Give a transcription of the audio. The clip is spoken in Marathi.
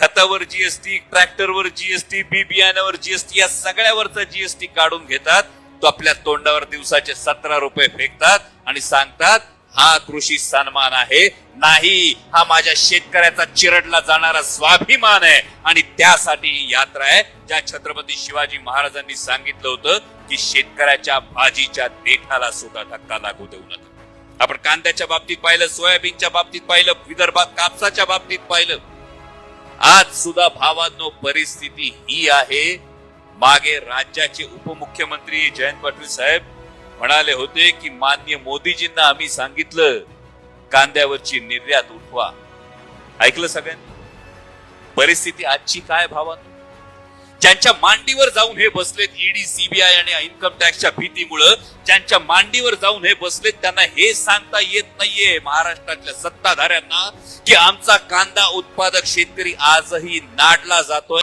खतावर जीएसटी ट्रॅक्टरवर जीएसटी बी बियाण्यावर जीएसटी या सगळ्यावरचा जीएसटी काढून घेतात. तो आपल्या तोंडावर दिवसाचे सतरा रुपये फेकतात आणि सांगतात हा कृषी सन्मान आहे. नाही हा माझ्या शेतकऱ्याचा चिरडला जाणारा स्वाभिमान आहे. आणि त्यासाठी ही यात्रा आहे ज्या छत्रपती शिवाजी महाराजांनी सांगितलं होतं की शेतकऱ्याच्या भाजीच्या देठाला सुद्धा धक्का लागू देऊ नका. आपण कांद्याच्या बाबतीत पाहिलं सोयाबीनच्या बाबतीत पाहिलं विदर्भात कापसाच्या बाबतीत पाहिलं. आज सुद्धा भावांनो परिस्थिती ही आहे. मागे राज्याचे उपमुख्यमंत्री जयंत पाटील साहेब म्हणाले होते की मान्य मोदीजींना आम्ही सांगितलं कांद्यावरची निर्यात उठवा. ऐकलं सगळ्यांनी? परिस्थिती आजची काय भावांनो? ज्यांच्या मांडीवर जाऊन हे बसलेत ईडी सीबीआय आणि इन्कम टॅक्सच्या भीतीमुळं ज्यांच्या मांडीवर जाऊन हे बसलेत त्यांना हे सांगता येत नाहीये महाराष्ट्रातल्या सत्ताधाऱ्यांना की आमचा कांदा उत्पादक शेतकरी आजही नाडला जातोय.